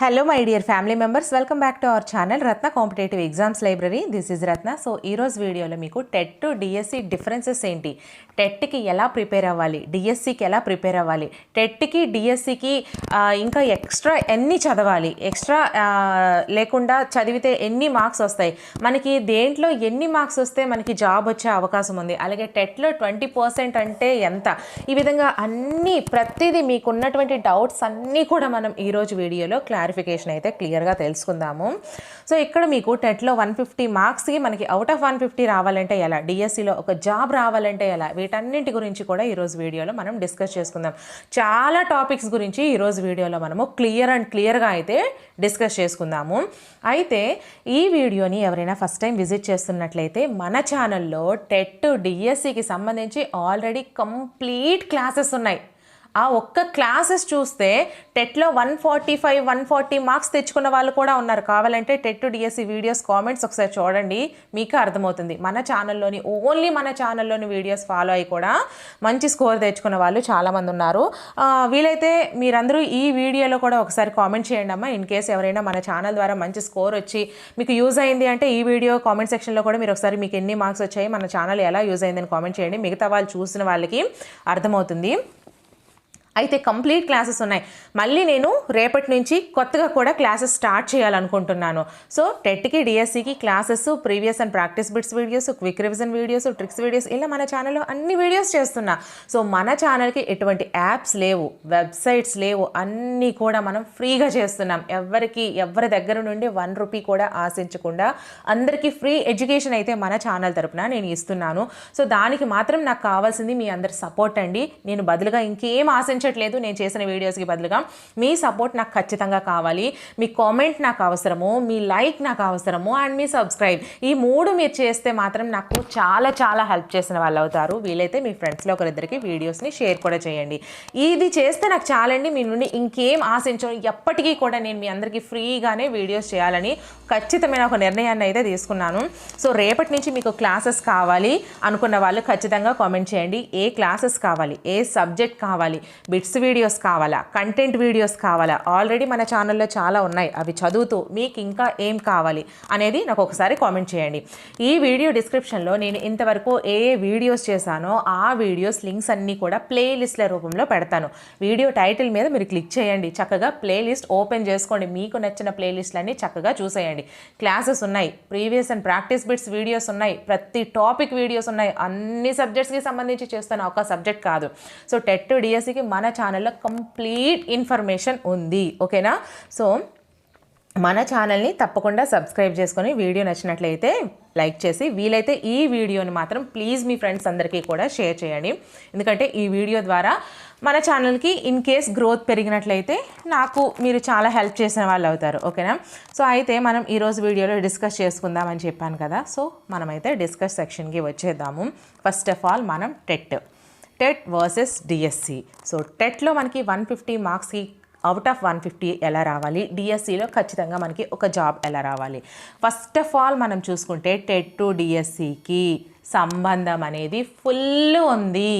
Hello my dear family members welcome back to our channel Ratna competitive exams library this is Ratna so ఈ రోజు వీడియోలో మీకు TET to DSC differences ఏంటి? టెట్కి ఎలా prepare అవ్వాలి? డిఎస్సికి ఎలా ప్రిపేర్ అవ్వాలి? టెట్కి డిఎస్సికి ఇంకా ఎక్స్ట్రా ఎన్ని చదవాలి? ఎక్స్ట్రా లేకుండా చదివితే ఎన్ని మార్క్స్ వస్తాయి? మనకి దేంట్లో ఎన్ని మార్క్స్ వస్తే మనకి జాబ్ వచ్చే అవకాశం ఉంది? అలాగే టెట్లో ట్వంటీ పర్సెంట్ అంటే ఎంత? ఈ విధంగా అన్ని ప్రతిదీ మీకున్నటువంటి డౌట్స్ అన్నీ కూడా మనం ఈరోజు వీడియోలో క్లారిఫికేషన్ అయితే క్లియర్గా తెలుసుకుందాము. సో ఇక్కడ మీకు టెట్లో వన్ ఫిఫ్టీ మార్క్స్కి మనకి అవుట్ ఆఫ్ వన్ ఫిఫ్టీ రావాలంటే ఎలా? డిఎస్సిలో ఒక జాబ్ రావాలంటే ఎలా? వీటన్నింటి గురించి కూడా ఈరోజు వీడియోలో మనం డిస్కస్ చేసుకుందాం. చాలా టాపిక్స్ గురించి ఈరోజు వీడియోలో మనము క్లియర్ అండ్ క్లియర్గా అయితే డిస్కస్ చేసుకుందాము. అయితే ఈ వీడియోని ఎవరైనా ఫస్ట్ టైం విజిట్ చేస్తున్నట్లయితే మన ఛానల్లో టెట్ డిఎస్సికి సంబంధించి ఆల్రెడీ కంప్లీట్ క్లాసెస్ ఉన్నాయి. ఆ ఒక్క క్లాసెస్ చూస్తే టెట్లో one forty five one forty marks తెచ్చుకున్న వాళ్ళు కూడా ఉన్నారు. కావాలంటే టెట్ డిఎస్సి వీడియోస్ కామెంట్స్ ఒకసారి చూడండి. మీకు అర్థమవుతుంది. మన ఛానల్లోని ఓన్లీ మన ఛానల్లోని వీడియోస్ ఫాలో అయ్యి కూడా మంచి స్కోర్ తెచ్చుకున్న వాళ్ళు చాలామంది ఉన్నారు. వీలైతే మీరందరూ ఈ వీడియోలో కూడా ఒకసారి కామెంట్ చేయండి అమ్మా. ఇన్ కేస్ ఎవరైనా మన ఛానల్ ద్వారా మంచి స్కోర్ వచ్చి మీకు యూజ్ అయింది అంటే ఈ వీడియో కామెంట్ సెక్షన్లో కూడా మీరు ఒకసారి మీకు ఎన్ని మార్క్స్ వచ్చాయి మన ఛానల్ ఎలా యూజ్ అయిందని కామెంట్ చేయండి. మిగతా వాళ్ళు చూసిన వాళ్ళకి అర్థమవుతుంది. అయితే కంప్లీట్ క్లాసెస్ ఉన్నాయి. మళ్ళీ నేను రేపటి నుంచి కొత్తగా కూడా క్లాసెస్ స్టార్ట్ చేయాలనుకుంటున్నాను. సో టెట్కి డిఎస్సికి classes previous and practice bits videos quick revision videos tricks videos ఇలా మన ఛానల్లో అన్ని వీడియోస్ చేస్తున్నా. సో మన ఛానల్కి ఎటువంటి యాప్స్ లేవు వెబ్సైట్స్ లేవు అన్నీ కూడా మనం ఫ్రీగా చేస్తున్నాం. ఎవరికి ఎవరి దగ్గర నుండి వన్ రూపీ కూడా ఆశించకుండా అందరికీ ఫ్రీ ఎడ్యుకేషన్ అయితే మన ఛానల్ తరపున నేను ఇస్తున్నాను. సో దానికి మాత్రం నాకు కావాల్సింది మీ అందరి సపోర్ట్ అండి. నేను బదులుగా ఇంకేం ఆశించట్లేదు నేను చేసిన వీడియోస్కి బదులుగా. మీ సపోర్ట్ నాకు ఖచ్చితంగా కావాలి. మీ కామెంట్ నాకు అవసరము మీ లైక్ నాకు అవసరము అండ్ మీ సబ్స్క్రైబ్. ఈ మూడు మీరు చేస్తే మాత్రం నాకు చాలా చాలా హెల్ప్ చేసిన వాళ్ళు అవుతారు వీలైతే మీ ఫ్రెండ్స్లో ఒకరిద్దరికి వీడియోస్ని షేర్ కూడా చేయండి. ఇది చేస్తే నాకు చాలండి మీ నుండి ఇంకేం ఆశించను. ఎప్పటికీ కూడా నేను మీ అందరికీ ఫ్రీగానే వీడియోస్ చేయాలని ఖచ్చితమైన ఒక నిర్ణయాన్ని అయితే తీసుకున్నాను. సో రేపటి నుంచి మీకు క్లాసెస్ కావాలి అనుకున్న వాళ్ళు ఖచ్చితంగా కామెంట్ చేయండి. ఏ క్లాసెస్ కావాలి? ఏ సబ్జెక్ట్ కావాలి? బిట్స్ వీడియోస్ కావాలా కంటెంట్ వీడియోస్ కావాలా? ఆల్రెడీ మన ఛానల్లో చాలా ఉన్నాయి. అవి చదువుతూ మీకు ఇంకా ఏం కావాలి అనేది నాకు ఒకసారి కామెంట్ చేయండి. ఈ వీడియో డిస్క్రిప్షన్లో నేను ఇంతవరకు ఏ ఏ వీడియోస్ చేశానో ఆ వీడియోస్ లింక్స్ అన్నీ కూడా ప్లేలిస్ట్ల రూపంలో పెడతాను. వీడియో టైటిల్ మీద మీరు క్లిక్ చేయండి. చక్కగా ప్లేలిస్ట్ ఓపెన్ చేసుకోండి. మీకు నచ్చిన ప్లేలిస్ట్లన్నీ చక్కగా చూసేయండి. క్లాసెస్ ఉన్నాయి. Previous and practice bits videos ఉన్నాయి. ప్రతి టాపిక్ వీడియోస్ ఉన్నాయి. అన్ని సబ్జెక్ట్స్కి సంబంధించి చేస్తాను ఒక సబ్జెక్ట్ కాదు. సో టెట్ డిఎస్సికి మన మన ఛానల్లో కంప్లీట్ ఇన్ఫర్మేషన్ ఉంది. ఓకేనా సో మన ఛానల్ని తప్పకుండా సబ్స్క్రైబ్ చేసుకొని వీడియో నచ్చినట్లయితే లైక్ చేసి వీలైతే ఈ వీడియోని మాత్రం ప్లీజ్ మీ ఫ్రెండ్స్ అందరికీ కూడా షేర్ చేయండి. ఎందుకంటే ఈ వీడియో ద్వారా మన ఛానల్కి ఇన్ కేస్ గ్రోత్ పెరిగినట్లయితే నాకు మీరు చాలా హెల్ప్ చేసిన వాళ్ళు అవుతారు. ఓకేనా సో అయితే మనం ఈరోజు వీడియోలో డిస్కస్ చేసుకుందామని చెప్పాను కదా. సో మనమైతే డిస్కస్ సెక్షన్కి వచ్చేద్దాము. ఫస్ట్ ఆఫ్ ఆల్ మనం TET TET versus DSC. So టెట్లో మనకి వన్ ఫిఫ్టీ మార్క్స్కి అవుట్ ఆఫ్ వన్ ఫిఫ్టీ ఎలా రావాలి? డిఎస్సిలో ఖచ్చితంగా మనకి ఒక జాబ్ ఎలా రావాలి? ఫస్ట్ ఆఫ్ ఆల్ మనం చూసుకుంటే టెట్ టు డిఎస్సికి సంబంధం అనేది ఫుల్ ఉంది.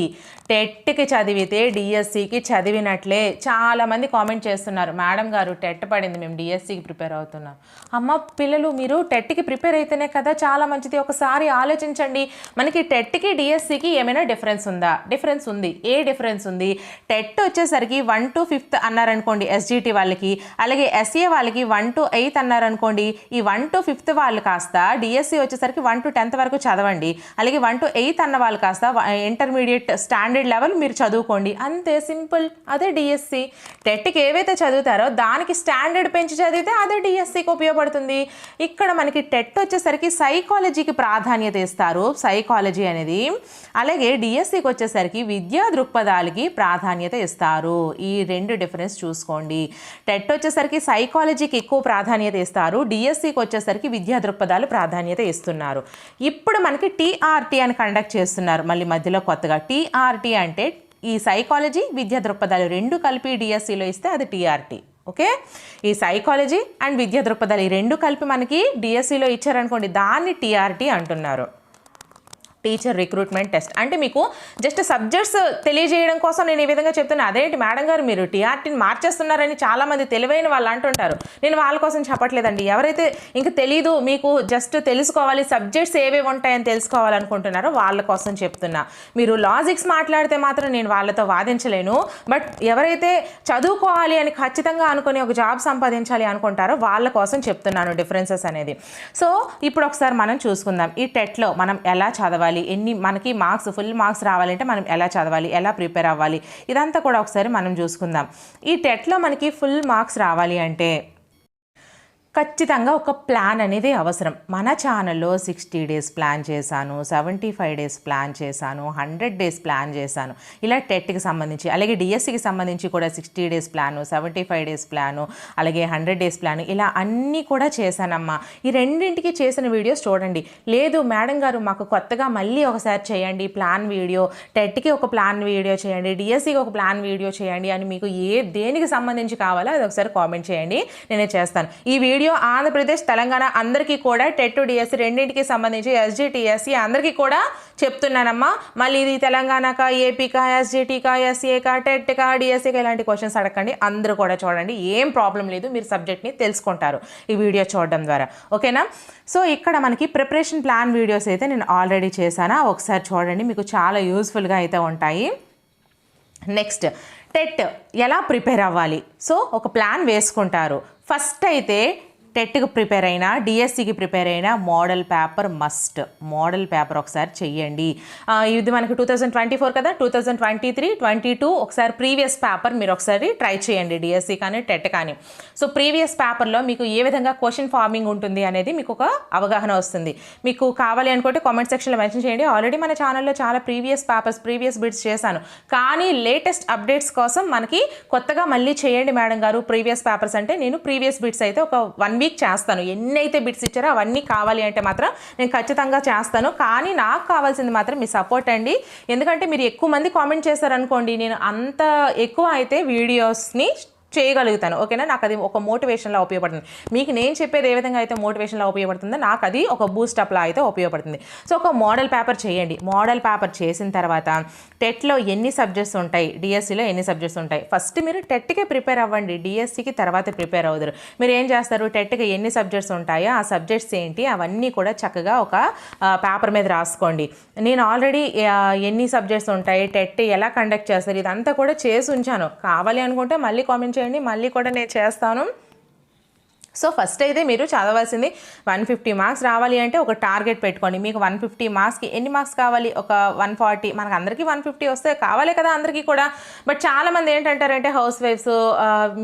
టెట్కి చదివితే డిఎస్సికి చదివినట్లే చాలామంది కామెంట్ చేస్తున్నారు. మేడం గారు టెట్ పడింది మేము డిఎస్సికి ప్రిపేర్ అవుతున్నాం. అమ్మ పిల్లలు మీరు టెట్కి ప్రిపేర్ అయితేనే కదా చాలా మంచిది. ఒకసారి ఆలోచించండి. మనకి టెట్కి డిఎస్సికి ఏమైనా డిఫరెన్స్ ఉందా? డిఫరెన్స్ ఉంది. ఏ డిఫరెన్స్ ఉంది? టెట్ వచ్చేసరికి వన్ టు ఫిఫ్త్ అన్నారనుకోండి ఎస్జిటి వాళ్ళకి అలాగే ఎస్ఏ వాళ్ళకి వన్ టు ఎయిత్ అన్నారనుకోండి ఈ వన్ టు ఫిఫ్త్ వాళ్ళు కాస్త డిఎస్సి వచ్చేసరికి వన్ టు టెన్త్ వరకు చదవండి. అలాగే వన్ టు ఎయిత్ అన్న వాళ్ళు కాస్త ఇంటర్మీడియట్ స్టాండర్డ్ లెవెల్ మీరు చదువుకోండి. అంతే సింపుల్. అదే డిఎస్సి టెట్కి ఏవైతే చదువుతారో దానికి స్టాండర్డ్ పెంచి చదివితే అదే డిఎస్సికి ఉపయోగపడుతుంది. ఇక్కడ మనకి టెట్ వచ్చేసరికి సైకాలజీకి ప్రాధాన్యత ఇస్తారు. సైకాలజీ అనేది అలాగే డిఎస్సికి వచ్చేసరికి విద్యా దృక్పథాలకి ప్రాధాన్యత ఇస్తారు. ఈ రెండు డిఫరెన్స్ చూసుకోండి. టెట్ వచ్చేసరికి సైకాలజీకి ఎక్కువ ప్రాధాన్యత ఇస్తారు. డిఎస్సికి వచ్చేసరికి విద్యా దృక్పథాలు ప్రాధాన్యత ఇస్తున్నారు. ఇప్పుడు మనకి టీఆర్టీ అని కండక్ట్ చేస్తున్నారు. మళ్ళీ మధ్యలో కొత్తగా టీఆర్టీ అంటే ఈ సైకాలజీ విద్యా దృక్పథాలు రెండు కలిపి డిఎస్సిలో ఇస్తే అది టీఆర్టీ. ఓకే? ఈ సైకాలజీ అండ్ విద్యా దృక్పథాలు ఈ రెండు కలిపి మనకి డిఎస్సిలో ఇచ్చారనుకోండి దాన్ని టీఆర్టీ అంటున్నారు. Teacher recruitment test. అంటే మీకు జస్ట్ సబ్జెక్ట్స్ తెలియజేయడం కోసం నేను ఈ విధంగా చెప్తున్నా. అదేంటి మేడం గారు మీరు టీఆర్టీని మార్చేస్తున్నారని చాలామంది తెలివైన వాళ్ళు అంటుంటారు. నేను వాళ్ళ కోసం చెప్పట్లేదండి. ఎవరైతే ఇంకా తెలీదు మీకు జస్ట్ తెలుసుకోవాలి సబ్జెక్ట్స్ ఏవేవి ఉంటాయని తెలుసుకోవాలనుకుంటున్నారో వాళ్ళ కోసం చెప్తున్నా. మీరు లాజిక్స్ మాట్లాడితే మాత్రం నేను వాళ్ళతో వాదించలేను. బట్ ఎవరైతే చదువుకోవాలి అని ఖచ్చితంగా అనుకుని ఒక జాబ్ సంపాదించాలి అనుకుంటారో వాళ్ళ కోసం చెప్తున్నాను డిఫరెన్సెస్ అనేది. సో ఇప్పుడు ఒకసారి మనం చూసుకుందాం. ఈ టెట్లో మనం ఎలా చదవాలి? ఎన్ని మనకి మార్క్స్ ఫుల్ మార్క్స్ రావాలంటే మనం ఎలా చదవాలి ఎలా ప్రిపేర్ అవ్వాలి ఇదంతా కూడా ఒకసారి మనం చూసుకుందాం. ఈ టెట్లో మనకి ఫుల్ మార్క్స్ రావాలి అంటే ఖచ్చితంగా ఒక ప్లాన్ అనేది అవసరం. మన ఛానల్లో సిక్స్టీ డేస్ ప్లాన్ చేశాను సెవెంటీ ఫైవ్ డేస్ ప్లాన్ చేశాను హండ్రెడ్ డేస్ ప్లాన్ చేశాను. ఇలా టెట్కి సంబంధించి అలాగే డిఎస్సికి సంబంధించి కూడా sixty days plan seventy five days plan అలాగే హండ్రెడ్ డేస్ ప్లాన్ ఇలా అన్నీ కూడా చేశానమ్మా. ఈ రెండింటికి చేసిన వీడియోస్ చూడండి. లేదు మేడం గారు మాకు కొత్తగా మళ్ళీ ఒకసారి చేయండి ప్లాన్ వీడియో టెట్కి ఒక ప్లాన్ వీడియో చేయండి డిఎస్సికి ఒక ప్లాన్ వీడియో చేయండి అని మీకు ఏ దేనికి సంబంధించి కావాలో అది ఒకసారి కామెంట్ చేయండి. నేనే చేస్తాను. ఈ వీడియో ఆంధ్రప్రదేశ్ తెలంగాణ అందరికీ కూడా టెట్ డిఎస్సి రెండింటికి సంబంధించి ఎస్జిటిఎస్సి అందరికీ కూడా చెప్తున్నానమ్మా. మళ్ళీ ఇది తెలంగాణకా ఏపీకా ఎస్జిటికా ఎస్ఏకా టెట్కా డిఎస్సికా ఇలాంటి క్వశ్చన్స్ అడగండి అందరూ కూడా చూడండి. ఏం ప్రాబ్లం లేదు. మీరు సబ్జెక్ట్ని తెలుసుకుంటారు ఈ వీడియో చూడడం ద్వారా. ఓకేనా? సో ఇక్కడ మనకి ప్రిపరేషన్ ప్లాన్ వీడియోస్ అయితే నేను ఆల్రెడీ చేశాను? ఒకసారి చూడండి. మీకు చాలా యూస్ఫుల్గా అయితే ఉంటాయి. నెక్స్ట్ టెట్ ఎలా ప్రిపేర్ అవ్వాలి? సో ఒక ప్లాన్ వేసుకుంటారు. ఫస్ట్ అయితే టెట్కి ప్రిపేర్ అయినా డిఎస్సికి ప్రిపేర్ అయినా model paper must. Model paper ఒకసారి చెయ్యండి. ఇది మనకి టూ థౌజండ్ ట్వంటీ ఫోర్ కదా? Two thousand twenty three twenty two ఒకసారి ప్రీవియస్ పేపర్ మీరు ఒకసారి ట్రై చేయండి డిఎస్సి కానీ టెట్ కానీ. సో ప్రీవియస్ పేపర్లో మీకు ఏ విధంగా క్వశ్చన్ ఫార్మింగ్ ఉంటుంది అనేది మీకు ఒక అవగాహన వస్తుంది. మీకు కావాలి అనుకుంటే కామెంట్ సెక్షన్లో మెన్షన్ చేయండి. ఆల్రెడీ మన ఛానల్లో చాలా ప్రీవియస్ పేపర్స్ ప్రీవియస్ బిట్స్ చేశాను. కానీ లేటెస్ట్ అప్డేట్స్ కోసం మనకి కొత్తగా మళ్ళీ చేయండి మేడం గారు. ప్రీవియస్ పేపర్స్ అంటే నేను ప్రీవియస్ బిట్స్ అయితే ఒక వన్ వీక్ చేస్తాను. ఎన్ని అయితే బిట్స్ ఇచ్చారో అవన్నీ కావాలి అంటే మాత్రం నేను ఖచ్చితంగా చేస్తాను. కానీ నాకు కావాల్సింది మాత్రం మీ సపోర్ట్ అండి. ఎందుకంటే మీరు ఎక్కువ మంది కామెంట్ చేశారనుకోండి నేను అంత ఎక్కువ అయితే వీడియోస్ని చేయగలుగుతాను ఓకేనా? నాకు అది ఒక మోటివేషన్లా ఉపయోగపడుతుంది. మీకు నేను చెప్పేది ఏ విధంగా అయితే మోటివేషన్లా ఉపయోగపడుతుందో నాకు అది ఒక బూస్టప్లా అయితే ఉపయోగపడుతుంది. సో ఒక మోడల్ పేపర్ చేయండి. మోడల్ పేపర్ చేసిన తర్వాత టెట్లో ఎన్ని సబ్జెక్ట్స్ ఉంటాయి? డిఎస్సిలో ఎన్ని సబ్జెక్ట్స్ ఉంటాయి? ఫస్ట్ మీరు టెట్కే ప్రిపేర్ అవ్వండి. డిఎస్సికి తర్వాత ప్రిపేర్ అవుతారు మీరు ఏం చేస్తారు? టెట్కి ఎన్ని సబ్జెక్ట్స్ ఉంటాయో ఆ సబ్జెక్ట్స్ ఏంటి? అవన్నీ కూడా చక్కగా ఒక పేపర్ మీద రాసుకోండి. నేను ఆల్రెడీ ఎన్ని సబ్జెక్ట్స్ ఉంటాయి? టెట్ ఎలా కండక్ట్ చేస్తారు? ఇదంతా కూడా చేసి ఉంచాను. కావాలి అనుకుంటే మళ్ళీ కామెంట్ చేయండి. మళ్ళీ కూడా నేను చేస్తాను. సో ఫస్ట్ అయితే మీరు చదవాల్సింది వన్ ఫిఫ్టీ మార్క్స్ రావాలి అంటే ఒక టార్గెట్ పెట్టుకోండి. మీకు వన్ ఫిఫ్టీ మార్క్స్కి ఎన్ని మార్క్స్ కావాలి? ఒక వన్ ఫార్టీ మనకు అందరికీ వన్ ఫిఫ్టీ వస్తే కావాలి కదా అందరికీ కూడా. బట్ చాలామంది ఏంటంటారంటే హౌస్ వైఫ్స్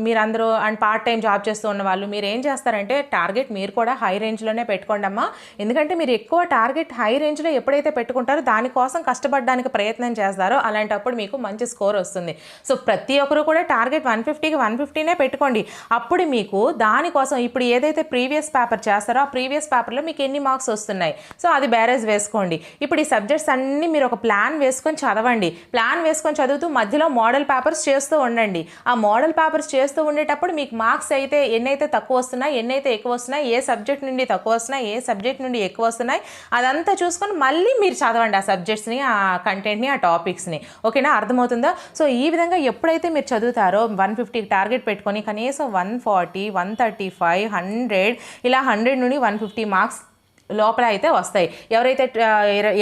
మీరందరూ అండ్ పార్ట్ టైం జాబ్ చేస్తూ ఉన్న వాళ్ళు మీరు ఏం చేస్తారంటే టార్గెట్ మీరు కూడా హై రేంజ్లోనే పెట్టుకోండి అమ్మా. ఎందుకంటే మీరు ఎక్కువ టార్గెట్ హై రేంజ్లో ఎప్పుడైతే పెట్టుకుంటారో దానికోసం కష్టపడడానికి ప్రయత్నం చేస్తారో అలాంటప్పుడు మీకు మంచి స్కోర్ వస్తుంది. సో ప్రతి ఒక్కరు కూడా టార్గెట్ వన్ ఫిఫ్టీకి వన్ ఫిఫ్టీనే పెట్టుకోండి. అప్పుడు మీకు దానికోసం ఇప్పుడు ఏదైతే ప్రీవియస్ పేపర్ చేస్తారో ఆ ప్రీవియస్ పేపర్లో మీకు ఎన్ని మార్క్స్ వస్తున్నాయి? సో అది బ్యారేజ్ వేసుకోండి. ఇప్పుడు ఈ సబ్జెక్ట్స్ అన్నీ మీరు ఒక ప్లాన్ వేసుకొని చదవండి. ప్లాన్ వేసుకొని చదువుతూ మధ్యలో మోడల్ పేపర్స్ చేస్తూ ఉండండి. ఆ మోడల్ పేపర్స్ చేస్తూ ఉండేటప్పుడు మీకు మార్క్స్ అయితే ఎన్నైతే తక్కువ వస్తున్నాయి ఎన్నైతే ఎక్కువ వస్తున్నాయి ఏ సబ్జెక్ట్ నుండి తక్కువ వస్తున్నాయి ఏ సబ్జెక్ట్ నుండి ఎక్కువ వస్తున్నాయి అదంతా చూసుకొని మళ్ళీ మీరు చదవండి ఆ సబ్జెక్ట్స్ని ఆ కంటెంట్ని ఆ టాపిక్స్ని. ఓకేనా? అర్థమవుతుందా? సో ఈ విధంగా ఎప్పుడైతే మీరు చదువుతారో వన్ ఫిఫ్టీకి టార్గెట్ పెట్టుకొని కనీసం one forty one thirty five five hundred. ఇలా హండ్రెడ్ నుండి వన్ ఫిఫ్టీ మార్క్స్ లోపల అయితే వస్తాయి. ఎవరైతే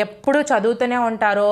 ఎప్పుడు చదువుతూనే ఉంటారో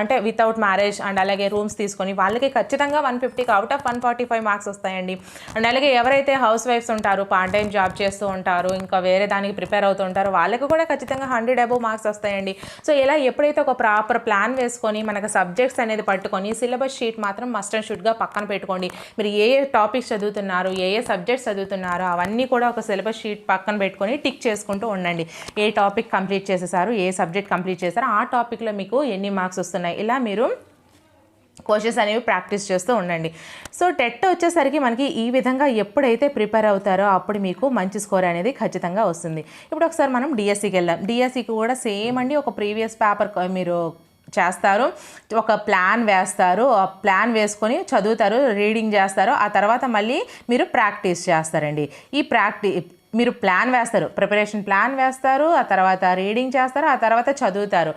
అంటే వితౌట్ మ్యారేజ్ అండ్ అలాగే రూమ్స్ తీసుకొని వాళ్ళకి ఖచ్చితంగా వన్ ఫిఫ్టీకి out of one forty five marks వస్తాయండి. అండ్ అలాగే ఎవరైతే హౌస్ వైఫ్స్ ఉంటారో పార్ట్ టైం జాబ్ చేస్తూ ఉంటారు ఇంకా వేరే దానికి ప్రిపేర్ అవుతూ ఉంటారో వాళ్ళకి కూడా ఖచ్చితంగా హండ్రెడ్ అబోవ్ మార్క్స్ వస్తాయండి. సో ఇలా ఎప్పుడైతే ఒక ప్రాపర్ ప్లాన్ వేసుకొని మనకు సబ్జెక్ట్స్ అనేది పట్టుకొని సిలబస్ షీట్ మాత్రం మస్ట్ అండ్ షుడ్గా పక్కన పెట్టుకోండి. మీరు ఏ ఏ టాపిక్స్ చదువుతున్నారు ఏ ఏ సబ్జెక్ట్స్ చదువుతున్నారో అవన్నీ కూడా ఒక సిలబస్ షీట్ పక్కన పెట్టుకొని టిక్ చేసుకుంటూ ఉండండి. ఏ టాపిక్ కంప్లీట్ చేసేసారు? ఏ సబ్జెక్ట్ కంప్లీట్ చేశారో? ఆ టాపిక్లో మీకు ఎన్ని మార్క్స్ వస్తున్నాయి? ఇలా మీరు క్వశ్చన్స్ అనేవి ప్రాక్టీస్ చేస్తూ ఉండండి. సో టెట్ వచ్చేసరికి మనకి ఈ విధంగా ఎప్పుడైతే ప్రిపేర్ అవుతారో అప్పుడు మీకు మంచి స్కోర్ అనేది ఖచ్చితంగా వస్తుంది. ఇప్పుడు ఒకసారి మనం డిఎస్సికి వెళ్దాం. డిఎస్సికి కూడా సేమ్ అండి. ఒక ప్రీవియస్ పేపర్ మీరు చేస్తారు. ఒక ప్లాన్ వేస్తారు. ఆ ప్లాన్ వేసుకొని చదువుతారు రీడింగ్ చేస్తారు. ఆ తర్వాత మళ్ళీ మీరు ప్రాక్టీస్ చేస్తారండి. ఈ ప్రాక్టీ మీరు ప్లాన్ వేస్తారు. ప్రిపరేషన్ ప్లాన్ వేస్తారు. ఆ తర్వాత రీడింగ్ చేస్తారు. ఆ తర్వాత చదువుతారు.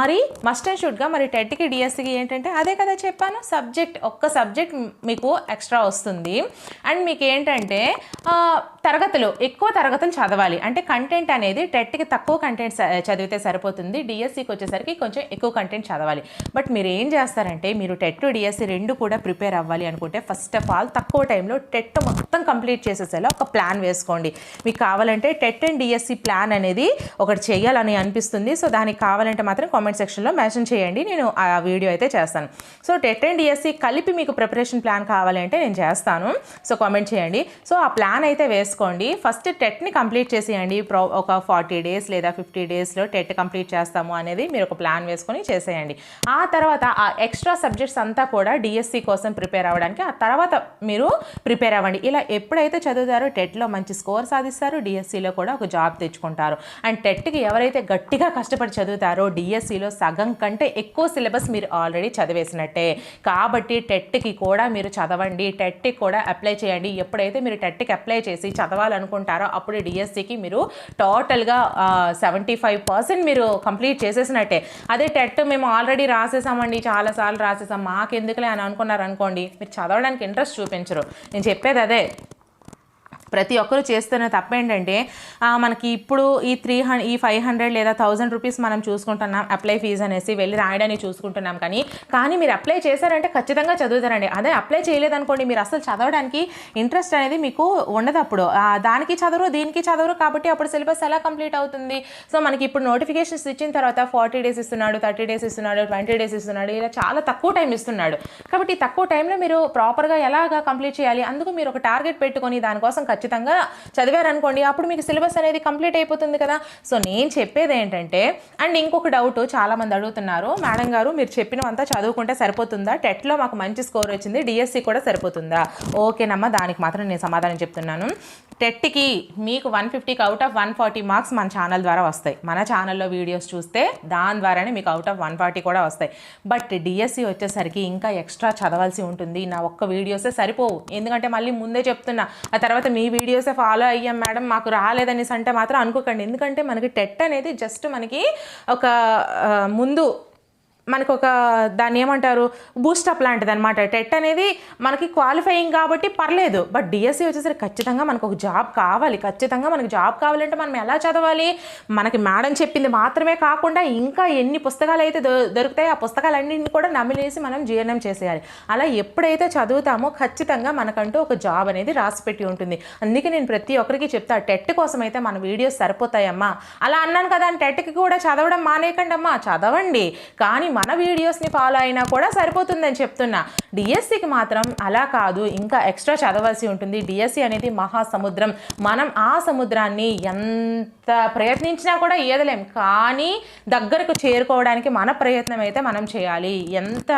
మరి మస్ట్ అండ్ షుడ్గా మరి టెట్కి డిఎస్సికి ఏంటంటే అదే కదా చెప్పాను సబ్జెక్ట్ ఒక్క సబ్జెక్ట్ మీకు ఎక్స్ట్రా వస్తుంది. అండ్ మీకు ఏంటంటే తరగతులు ఎక్కువ తరగతులు చదవాలి. అంటే కంటెంట్ అనేది టెట్కి తక్కువ కంటెంట్ చదివితే సరిపోతుంది. డిఎస్సికి వచ్చేసరికి కొంచెం ఎక్కువ కంటెంట్ చదవాలి. బట్ మీరు ఏం చేస్తారంటే మీరు టెట్ డిఎస్సి రెండు కూడా ప్రిపేర్ అవ్వాలి అనుకుంటే ఫస్ట్ ఆఫ్ ఆల్ తక్కువ టైంలో టెట్ మొత్తం కంప్లీట్ చేసేసేలా ఒక ప్లాన్ వేసుకోండి. మీకు కావాలంటే టెట్ అండ్ డిఎస్సి ప్లాన్ అనేది ఒకటి చేయాలని అనిపిస్తుంది. సో దానికి కావాలంటే మాత్రం కామెంట్ సెక్షన్లో మెన్షన్ చేయండి. నేను ఆ వీడియో అయితే చేస్తాను. సో టెట్ అండ్ డిఎస్సి కలిపి మీకు ప్రిపరేషన్ ప్లాన్ కావాలంటే నేను చేస్తాను. సో కామెంట్ చేయండి. సో ఆ ప్లాన్ అయితే చేసుకోండి. ఫస్ట్ టెట్ని కంప్లీట్ చేసేయండి. ప్రో ఒక ఫార్టీ డేస్ లేదా ఫిఫ్టీ డేస్లో టెట్ కంప్లీట్ చేస్తాము అనేది మీరు ఒక ప్లాన్ వేసుకొని చేసేయండి. ఆ తర్వాత ఆ ఎక్స్ట్రా సబ్జెక్ట్స్ అంతా కూడా డిఎస్సి కోసం ప్రిపేర్ అవ్వడానికి ఆ తర్వాత మీరు ప్రిపేర్ అవ్వండి. ఇలా ఎప్పుడైతే చదువుతారో టెట్లో మంచి స్కోర్ సాధిస్తారు డిఎస్సిలో కూడా ఒక జాబ్ తెచ్చుకుంటారు. అండ్ టెట్కి ఎవరైతే గట్టిగా కష్టపడి చదువుతారో డిఎస్సిలో సగం కంటే ఎక్కువ సిలబస్ మీరు ఆల్రెడీ చదివేసినట్టే. కాబట్టి టెట్కి కూడా మీరు చదవండి. టెట్కి కూడా అప్లై చేయండి. ఎప్పుడైతే మీరు టెట్కి అప్లై చేసి చదవాలనుకుంటారో అప్పుడు డిఎస్సికి మీరు టోటల్గా సెవెంటీ ఫైవ్ పర్సెంట్ మీరు కంప్లీట్ చేసేసినట్టే. అదే టెట్ మేము ఆల్రెడీ రాసేసామండి చాలాసార్లు రాసేసాం. మాకెందుకులే అని అనుకున్నారు అనుకోండి మీరు చదవడానికి ఇంట్రెస్ట్ చూపించరు. నేను చెప్పేది అదే. ప్రతి ఒక్కరు చేస్తున్న తప్ప ఏంటంటే మనకి ఇప్పుడు ఈ త్రీ హండ్ ఈ ఫైవ్ హండ్రెడ్ లేదా థౌజండ్ రూపీస్ మనం చూసుకుంటున్నాం అప్లై ఫీజు అనేసి వెళ్ళి రాయడానికి చూసుకుంటున్నాం కానీ కానీ మీరు అప్లై చేశారంటే ఖచ్చితంగా చదువుతారండి. అదే అప్లై చేయలేదనుకోండి మీరు అసలు చదవడానికి ఇంట్రెస్ట్ అనేది మీకు ఉండదు అప్పుడు. దానికి చదవరు దీనికి చదవరు కాబట్టి అప్పుడు సిలబస్ ఎలా కంప్లీట్ అవుతుంది? సో మనకి ఇప్పుడు నోటిఫికేషన్స్ ఇచ్చిన తర్వాత ఫార్టీ డేస్ ఇస్తున్నాడు థర్టీ డేస్ ఇస్తున్నాడు ట్వంటీ డేస్ ఇస్తున్నాడు ఇలా చాలా తక్కువ టైం ఇస్తున్నాడు. కాబట్టి తక్కువ టైంలో మీరు ప్రాపర్గా ఎలాగా కంప్లీట్ చేయాలి? అందుకు మీరు ఒక టార్గెట్ పెట్టుకొని దానికోసం ఖచ్చితంగా చదివారనుకోండి అప్పుడు మీకు సిలబస్ అనేది కంప్లీట్ అయిపోతుంది కదా. సో నేను చెప్పేది ఏంటంటే అండ్ ఇంకొక డౌట్ చాలా మంది అడుగుతున్నారు మేడం గారు మీరు చెప్పినవంతా చదువుకుంటే సరిపోతుందా? టెట్లో మాకు మంచి స్కోర్ వచ్చింది డిఎస్సి కూడా సరిపోతుందా? ఓకేనమ్మా దానికి మాత్రం నేను సమాధానం చెప్తున్నాను. టెట్కి మీకు వన్ ఫిఫ్టీకి out of one forty marks మన ఛానల్ ద్వారా వస్తాయి. మన ఛానల్లో వీడియోస్ చూస్తే దాని ద్వారానే మీకు అవుట్ ఆఫ్ వన్ ఫార్టీ కూడా వస్తాయి. బట్ డిఎస్సి వచ్చేసరికి ఇంకా ఎక్స్ట్రా చదవాల్సి ఉంటుంది. నా ఒక్క వీడియోసే సరిపోవు. ఎందుకంటే మళ్ళీ ముందే చెప్తున్నా ఆ తర్వాత మీ వీడియోసే ఫాలో అయ్యాం మేడం మాకు రాలేదనేసి అంటే మాత్రం అనుకోకండి. ఎందుకంటే మనకి టెట్ అనేది జస్ట్ మనకి ఒక ముందు మనకు ఒక దాన్ని ఏమంటారు బూస్టప్ లాంటిది అనమాట టెట్ అనేది మనకి క్వాలిఫైయింగ్ కాబట్టి పర్లేదు. బట్ డిఎస్సి వచ్చేసరికి ఖచ్చితంగా మనకు ఒక జాబ్ కావాలి. ఖచ్చితంగా మనకు జాబ్ కావాలంటే మనం ఎలా చదవాలి? మనకి మేడం చెప్పింది మాత్రమే కాకుండా ఇంకా ఎన్ని పుస్తకాలు అయితే దొ- దొరుకుతాయో ఆ పుస్తకాలన్నింటినీ కూడా నమిలేసి మనం జీర్ణం చేసేయాలి. అలా ఎప్పుడైతే చదువుతామో ఖచ్చితంగా మనకంటూ ఒక జాబ్ అనేది రాసిపెట్టి ఉంటుంది. అందుకే నేను ప్రతి ఒక్కరికి చెప్తా టెట్ కోసం అయితే మన వీడియోస్ సరిపోతాయమ్మా. అలా అన్నాను కదా టెట్కి కూడా చదవడం మానేయకండి అమ్మా చదవండి. కానీ మన వీడియోస్ని ఫాలో అయినా కూడా సరిపోతుందని చెప్తున్నా. డిఎస్సికి మాత్రం అలా కాదు ఇంకా ఎక్స్ట్రా చదవాల్సి ఉంటుంది. డిఎస్సి అనేది మహాసముద్రం. మనం ఆ సముద్రాన్ని ఎంత ప్రయత్నించినా కూడా ఈదలేం కానీ దగ్గరకు చేరుకోవడానికి మన ప్రయత్నం అయితే మనం చేయాలి. ఎంత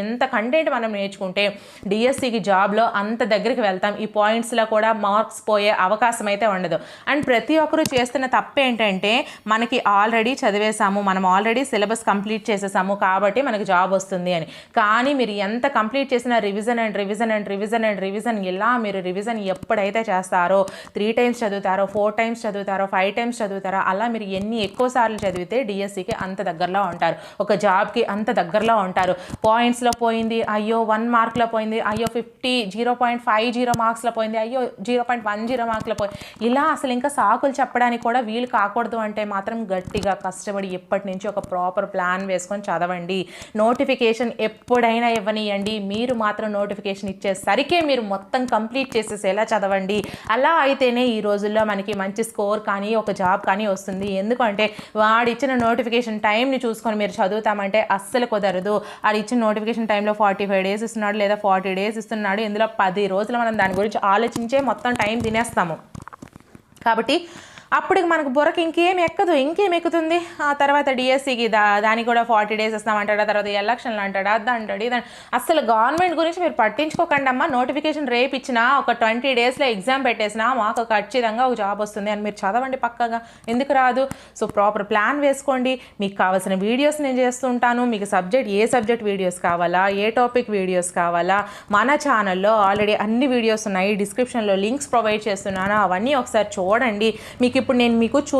ఎంత కంటెంట్ మనం నేర్చుకుంటే డిఎస్సికి జాబ్లో అంత దగ్గరికి వెళ్తాం. ఈ పాయింట్స్లో కూడా మార్క్స్ పోయే అవకాశం అయితే ఉండదు. అండ్ ప్రతి ఒక్కరు చేస్తున్న తప్పు ఏంటంటే మనకి ఆల్రెడీ చదివేశాము మనం ఆల్రెడీ సిలబస్ కంప్లీట్ చేసేసాము కాబట్టి మనకు జాబ్ వస్తుంది అని. కానీ మీరు ఎంత కంప్లీట్ చేసినా revision and revision and revision and revision ఇలా మీరు రివిజన్ ఎప్పుడైతే చేస్తారో త్రీ టైమ్స్ చదువుతారో ఫోర్ టైమ్స్ చదువుతారో ఫైవ్ టైమ్స్ చదువుతారో అలా మీరు ఎన్ని ఎక్కువ సార్లు చదివితే డిఎస్సికి అంత దగ్గరలో ఉంటారు. ఒక జాబ్కి అంత దగ్గరలో ఉంటారు. పాయింట్స్లో పోయింది అయ్యో వన్ మార్క్లో పోయింది అయ్యో fifty zero point five zero మార్క్స్లో పోయింది అయ్యో జీరో పాయింట్ వన్ జీరో మార్క్లో పోయింది ఇలా అసలు ఇంకా సాకులు చెప్పడానికి కూడా వీలు కాకూడదు అంటే మాత్రం గట్టిగా కష్టపడి ఎప్పటి నుంచి ఒక ప్రాపర్ ప్లాన్ వేసుకొని చదవండి నోటిఫికేషన్ ఎప్పుడైనా ఇవ్వనియండి. మీరు మాత్రం నోటిఫికేషన్ ఇచ్చేసరికే మీరు మొత్తం కంప్లీట్ చేసేసేలా చదవండి. అలా అయితేనే ఈ రోజుల్లో మనకి మంచి స్కోర్ కానీ ఒక జాబ్ కానీ వస్తుంది. ఎందుకంటే వాడు ఇచ్చిన నోటిఫికేషన్ టైంని చూసుకొని మీరు చదువుతామంటే అస్సలు కుదరదు. అది ఇచ్చిన నోటిఫికేషన్ టైంలో ఫార్టీ ఫైవ్ డేస్ ఇస్తున్నాడు లేదా ఫార్టీ డేస్ ఇస్తున్నాడు. ఇందులో పది రోజులు మనం దాని గురించి ఆలోచించే మొత్తం టైం తినేస్తాము. కాబట్టి అప్పటికి మనకు బుర్రకి ఇంకేం ఎక్కదు ఇంకేం ఎక్కుతుంది? ఆ తర్వాత డిఎస్సికి దా దానికి కూడా ఫార్టీ డేస్ ఇస్తామంటాడు ఆ తర్వాత ఎలక్షన్లు అంటాడు అది అంటాడు ఇది అసలు గవర్నమెంట్ గురించి మీరు పట్టించుకోకండి అమ్మా. నోటిఫికేషన్ రేపు ఇచ్చినా ఒక ట్వంటీ డేస్లో ఎగ్జామ్ పెట్టేసినా మాకు ఖచ్చితంగా ఒక జాబ్ వస్తుంది అని మీరు చదవండి పక్కగా. ఎందుకు రాదు? సో ప్రాపర్ ప్లాన్ వేసుకోండి. మీకు కావాల్సిన వీడియోస్ నేను చేస్తుంటాను మీకు సబ్జెక్ట్ ఏ సబ్జెక్ట్ వీడియోస్ కావాలా? ఏ టాపిక్ వీడియోస్ కావాలా? మన ఛానల్లో ఆల్రెడీ అన్ని వీడియోస్ ఉన్నాయి. డిస్క్రిప్షన్లో లింక్స్ ప్రొవైడ్ చేస్తున్నాను. అవన్నీ ఒకసారి చూడండి. మీకు ఇప్పుడు నేను మీకు చూ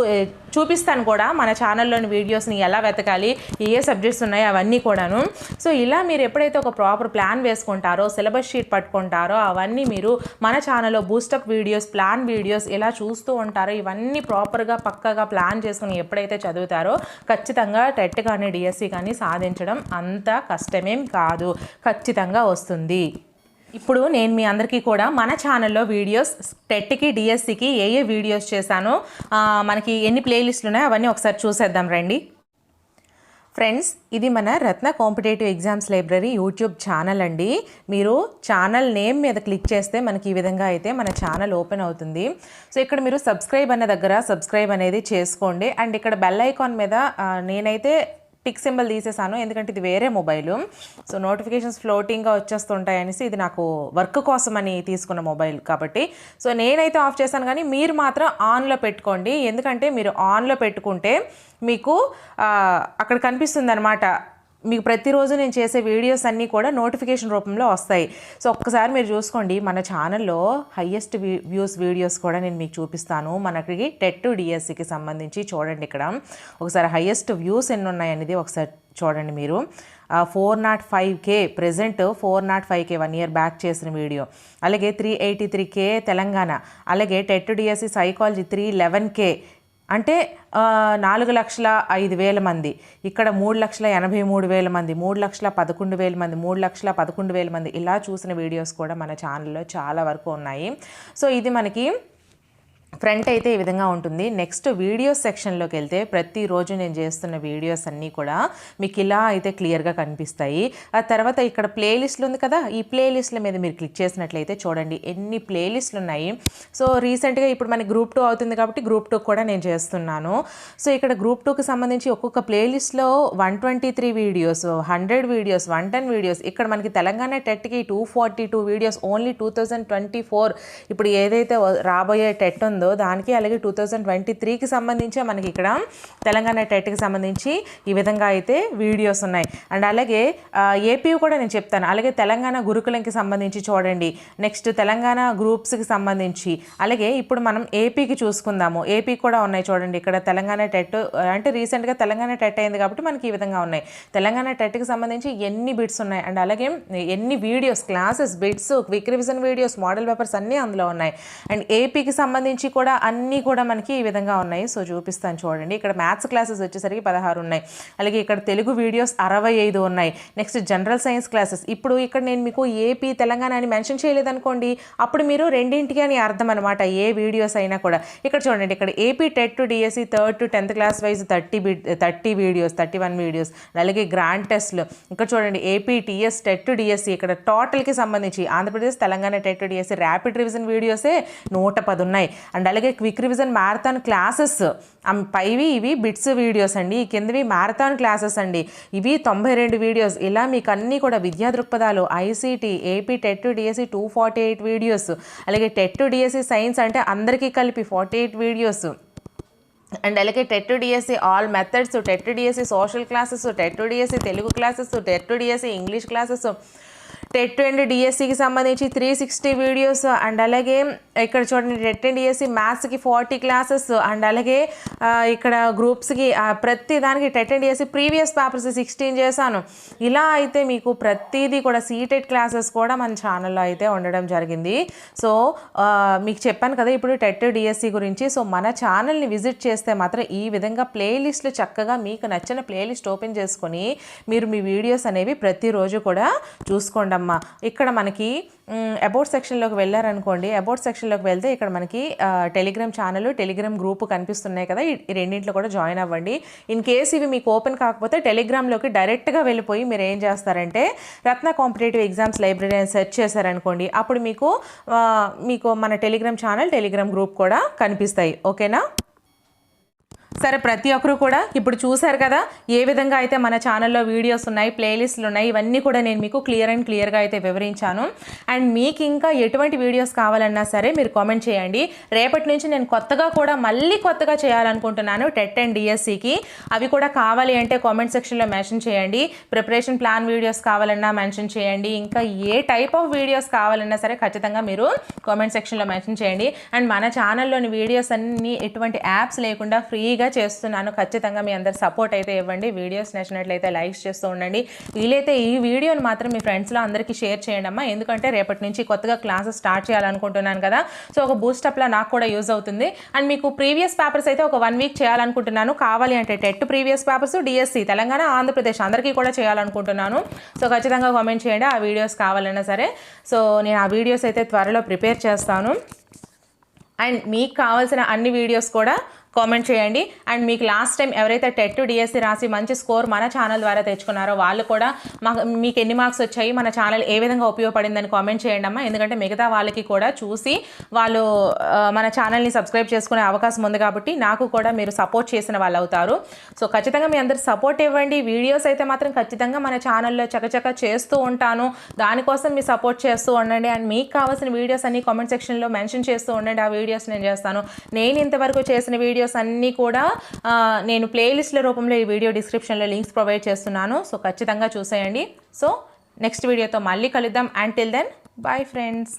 చూపిస్తాను కూడా మన ఛానల్లోని వీడియోస్ని ఎలా వెతకాలి ఏ ఏ సబ్జెక్ట్స్ ఉన్నాయో అవన్నీ కూడాను. సో ఇలా మీరు ఎప్పుడైతే ఒక ప్రాపర్ ప్లాన్ వేసుకుంటారో సిలబస్ షీట్ పట్టుకుంటారో అవన్నీ మీరు మన ఛానల్లో బూస్టప్ వీడియోస్ ప్లాన్ వీడియోస్ ఇలా చూస్తూ ఉంటారో ఇవన్నీ ప్రాపర్గా పక్కగా ప్లాన్ చేసుకుని ఎప్పుడైతే చదువుతారో ఖచ్చితంగా టెట్ కానీ డిఎస్సి కానీ సాధించడం అంత కష్టమేం కాదు. ఖచ్చితంగా వస్తుంది. ఇప్పుడు నేను మీ అందరికీ కూడా మన ఛానల్లో వీడియోస్ టెట్కి డిఎస్సికి ఏ ఏ వీడియోస్ చేశానో మనకి ఎన్ని ప్లేలిస్టులు ఉన్నాయో అవన్నీ ఒకసారి చూసేద్దాం రండి. ఫ్రెండ్స్ ఇది మన Ratna competitive exams library YouTube channel అండి. మీరు ఛానల్ నేమ్ మీద క్లిక్ చేస్తే మనకి ఈ విధంగా అయితే మన ఛానల్ ఓపెన్ అవుతుంది. సో ఇక్కడ మీరు సబ్స్క్రైబ్ అన్న దగ్గర సబ్స్క్రైబ్ అనేది చేసుకోండి. అండ్ ఇక్కడ బెల్ ఐకాన్ మీద నేనైతే టిక్ సింబల్ తీసేసాను. ఎందుకంటే ఇది వేరే మొబైల్. సో నోటిఫికేషన్స్ ఫ్లోటింగ్గా వచ్చేస్తుంటాయి అనేసి ఇది నాకు వర్క్ కోసం అని తీసుకున్న మొబైల్ కాబట్టి. సో నేనైతే ఆఫ్ చేశాను కానీ మీరు మాత్రం ఆన్లో పెట్టుకోండి. ఎందుకంటే మీరు ఆన్లో పెట్టుకుంటే మీకు అక్కడ కనిపిస్తుంది అనమాట మీకు ప్రతిరోజు నేను చేసే వీడియోస్ అన్నీ కూడా నోటిఫికేషన్ రూపంలో వస్తాయి. సో ఒక్కసారి మీరు చూసుకోండి మన ఛానల్లో హయ్యెస్ట్ వ్యూస్ వీడియోస్ కూడా నేను మీకు చూపిస్తాను. మనకి టెట్ డిఎస్సికి సంబంధించి చూడండి ఇక్కడ. ఒకసారి హయ్యెస్ట్ వ్యూస్ ఎన్ని ఉన్నాయి అనేది ఒకసారి చూడండి మీరు. Four nought five K present four nought five K one year back చేసిన వీడియో. అలాగే three eighty three K Telangana. అలాగే TET DSC psychology three eleven K అంటే నాలుగు లక్షల ఐదు వేల మంది. ఇక్కడ మూడు లక్షల ఎనభై మూడు వేల మంది మూడు లక్షల పదకొండు వేల మంది మూడు లక్షల పదకొండు వేల మంది ఇలా చూసిన వీడియోస్ కూడా మన ఛానల్లో చాలా వరకు ఉన్నాయి. సో ఇది మనకి ఫ్రంట్ అయితే ఈ విధంగా ఉంటుంది. నెక్స్ట్ వీడియోస్ సెక్షన్లోకి వెళ్తే ప్రతిరోజు నేను చేస్తున్న వీడియోస్ అన్నీ కూడా మీకు ఇలా అయితే క్లియర్గా కనిపిస్తాయి. ఆ తర్వాత ఇక్కడ ప్లేలిస్ట్లు ఉంది కదా ఈ ప్లేలిస్ట్ల మీద మీరు క్లిక్ చేసినట్లయితే చూడండి ఎన్ని ప్లేలిస్ట్లు ఉన్నాయి. సో రీసెంట్గా ఇప్పుడు మనకి గ్రూప్ టూ అవుతుంది కాబట్టి గ్రూప్ టూ కూడా నేను చేస్తున్నాను. సో ఇక్కడ గ్రూప్ టూకి సంబంధించి ఒక్కొక్క ప్లేలిస్ట్లో one twenty three videos hundred videos one ten videos ఇక్కడ మనకి Telangana టెట్కి two forty two videos only two thousand twenty four. ఇప్పుడు ఏదైతే రాబోయే టెట్ ఉందో దానికి అలాగే టూ థౌజండ్ ట్వంటీ త్రీకి సంబంధించి మనకి ఇక్కడ తెలంగాణ టెట్కి సంబంధించి ఈ విధంగా అయితే వీడియోస్ ఉన్నాయి. అండ్ అలాగే ఏపీ కూడా నేను చెప్తాను. అలాగే తెలంగాణ గురుకులంకి సంబంధించి చూడండి. నెక్స్ట్ తెలంగాణ గ్రూప్స్కి సంబంధించి. అలాగే ఇప్పుడు మనం ఏపీకి చూసుకుందాము. ఏపీ కూడా ఉన్నాయి చూడండి. ఇక్కడ తెలంగాణ టెట్ అంటే రీసెంట్గా తెలంగాణ టెట్ అయింది కాబట్టి మనకి ఈ విధంగా ఉన్నాయి. తెలంగాణ టెట్కి సంబంధించి ఎన్ని బిట్స్ ఉన్నాయి? అండ్ అలాగే ఎన్ని videos classes bits quick revision videos model papers అన్నీ అందులో ఉన్నాయి. అండ్ ఏపీకి సంబంధించి కూడా అన్నీ కూడా మనకి ఈ విధంగా ఉన్నాయి. సో చూపిస్తాను చూడండి. ఇక్కడ మ్యాథ్స్ క్లాసెస్ వచ్చేసరికి పదహారు ఉన్నాయి. అలాగే ఇక్కడ తెలుగు వీడియోస్ అరవై ఐదు ఉన్నాయి. Next general science classes. ఇప్పుడు ఇక్కడ నేను మీకు ఏపీ తెలంగాణ అని మెన్షన్ చేయలేదనుకోండి అప్పుడు మీరు రెండింటికి అని అర్థం అనమాట ఏ వీడియోస్ అయినా కూడా. ఇక్కడ చూడండి ఇక్కడ AP TET to DSC third to tenth class wise thirty thirty videos thirty one videos. అలాగే గ్రాండ్ టెస్ట్లు. ఇక్కడ చూడండి AP TS TET to DSC. ఇక్కడ టోటల్కి సంబంధించి Andhra Pradesh Telangana TET to DSC rapid revision వీడియోసే నూట పది ఉన్నాయి. అండ్ అలాగే క్విక్ రివిజన్ మ్యారథాన్ క్లాసెస్ పైవి ఇవి బిట్స్ వీడియోస్ అండి. ఈ కిందవి మ్యారథాన్ క్లాసెస్ అండి. ఇవి తొంభై రెండు వీడియోస్. ఇలా మీకు అన్నీ కూడా విద్యా దృక్పథాలు ICT AP TET DSC two forty eight videos అలాగే టెట్ డిఎస్సి సైన్స్ అంటే అందరికీ కలిపి ఫార్టీ ఎయిట్ వీడియోస్. అండ్ అలాగే TET DSC all methods TET DSC social classes TET DSC Telugu classes TET DSC English classes TET and డిఎస్సికి సంబంధించి three sixty videos and అలాగే ఇక్కడ చూడండి టెట్ అండ్ డిఎస్సి మ్యాథ్స్కి ఫార్టీ క్లాసెస్ అండ్ అలాగే ఇక్కడ గ్రూప్స్కి ప్రతి దానికి TET and DSC previous papers sixteen చేశాను. ఇలా అయితే మీకు ప్రతిదీ కూడా సీటెడ్ క్లాసెస్ కూడా మన ఛానల్లో అయితే ఉండడం జరిగింది. సో మీకు చెప్పాను కదా ఇప్పుడు టెట్ డిఎస్సి గురించి. సో మన ఛానల్ని విజిట్ చేస్తే మాత్రం ఈ విధంగా ప్లేలిస్ట్లు చక్కగా మీకు నచ్చిన ప్లేలిస్ట్ ఓపెన్ చేసుకొని మీరు మీ వీడియోస్ అనేవి ప్రతిరోజు కూడా చూసుకోండి. అమ్మా. ఇక్కడ మనకి అబౌట్ సెక్షన్లోకి వెళ్ళారనుకోండి అబౌట్ సెక్షన్లోకి వెళ్తే ఇక్కడ మనకి టెలిగ్రామ్ ఛానల్ టెలిగ్రామ్ గ్రూప్ కనిపిస్తున్నాయి కదా. ఈ రెండింటిలో కూడా జాయిన్ అవ్వండి. ఇన్ కేస్ ఇవి మీకు ఓపెన్ కాకపోతే టెలిగ్రామ్లోకి డైరెక్ట్గా వెళ్ళిపోయి మీరు ఏం చేస్తారంటే రత్న కాంపిటేటివ్ ఎగ్జామ్స్ లైబ్రరీ అని సెర్చ్ చేశారనుకోండి అప్పుడు మీకు మీకు మన టెలిగ్రామ్ ఛానల్ టెలిగ్రామ్ గ్రూప్ కూడా కనిపిస్తాయి. ఓకేనా? సరే ప్రతి ఒక్కరు కూడా ఇప్పుడు చూశారు కదా ఏ విధంగా అయితే మన ఛానల్లో వీడియోస్ ఉన్నాయి ప్లేలిస్ట్లు ఉన్నాయి ఇవన్నీ కూడా నేను మీకు క్లియర్ అండ్ క్లియర్గా అయితే వివరించాను. అండ్ మీకు ఇంకా ఎటువంటి వీడియోస్ కావాలన్నా సరే మీరు కామెంట్ చేయండి. రేపటి నుంచి నేను కొత్తగా కూడా మళ్ళీ కొత్తగా చేయాలనుకుంటున్నాను టెట్ అండ్ డిఎస్సికి. అవి కూడా కావాలి అంటే కామెంట్ సెక్షన్లో మెన్షన్ చేయండి. ప్రిపరేషన్ ప్లాన్ వీడియోస్ కావాలన్నా మెన్షన్ చేయండి. ఇంకా ఏ టైప్ ఆఫ్ వీడియోస్ కావాలన్నా సరే ఖచ్చితంగా మీరు కామెంట్ సెక్షన్లో మెన్షన్ చేయండి. అండ్ మన ఛానల్లోని వీడియోస్ అన్ని ఎటువంటి యాప్స్ లేకుండా ఫ్రీగా చేస్తున్నాను. ఖచ్చితంగా మీ అందరు సపోర్ట్ అయితే ఇవ్వండి. వీడియోస్ నచ్చినట్లయితే లైక్స్ చేస్తూ ఉండండి. వీలైతే ఈ వీడియోని మాత్రం మీ ఫ్రెండ్స్లో అందరికీ షేర్ చేయండి అమ్మా. ఎందుకంటే రేపటి నుంచి కొత్తగా క్లాసెస్ స్టార్ట్ చేయాలనుకుంటున్నాను కదా. సో ఒక బూస్టప్లా నాకు కూడా యూజ్ అవుతుంది. అండ్ మీకు ప్రీవియస్ పేపర్స్ అయితే ఒక వన్ వీక్ చేయాలనుకుంటున్నాను. కావాలి అంటే TET previous papers DSC Telangana Andhra Pradesh అందరికీ కూడా చేయాలనుకుంటున్నాను. సో ఖచ్చితంగా కామెంట్ చేయండి. ఆ వీడియోస్ కావాలన్నా సరే. సో నేను ఆ వీడియోస్ అయితే త్వరలో ప్రిపేర్ చేస్తాను. అండ్ మీకు కావాల్సిన అన్ని వీడియోస్ కూడా కామెంట్ చేయండి. అండ్ మీకు లాస్ట్ టైం ఎవరైతే టెట్ డిఎస్సి రాసి మంచి స్కోర్ మన ఛానల్ ద్వారా తెచ్చుకున్నారో వాళ్ళు కూడా మాకు మీకు ఎన్ని మార్క్స్ వచ్చాయి మన ఛానల్ ఏ విధంగా ఉపయోగపడిందని కామెంట్ చేయండి అమ్మా. ఎందుకంటే మిగతా వాళ్ళకి కూడా చూసి వాళ్ళు మన ఛానల్ని సబ్స్క్రైబ్ చేసుకునే అవకాశం ఉంది కాబట్టి నాకు కూడా మీరు సపోర్ట్ చేసిన వాళ్ళు అవుతారు. సో ఖచ్చితంగా మీ అందరు సపోర్ట్ ఇవ్వండి. వీడియోస్ అయితే మాత్రం ఖచ్చితంగా మన ఛానల్లో చకచక చేస్తూ ఉంటాను. దానికోసం మీ సపోర్ట్ చేస్తూ ఉండండి. అండ్ మీకు కావాల్సిన వీడియోస్ అన్ని కామెంట్ సెక్షన్లో మెన్షన్ చేస్తూ ఉండండి. ఆ వీడియోస్ నేను చేస్తాను. నేను ఇంతవరకు చేసిన వీడియోస్ అన్నీ కూడా నేను ప్లేలిస్ట్ల రూపంలో ఈ వీడియో డిస్క్రిప్షన్లో లింక్స్ ప్రొవైడ్ చేస్తున్నాను. సో ఖచ్చితంగా చూసేయండి. సో నెక్స్ట్ వీడియోతో మళ్ళీ కలుద్దాం. And till then bye friends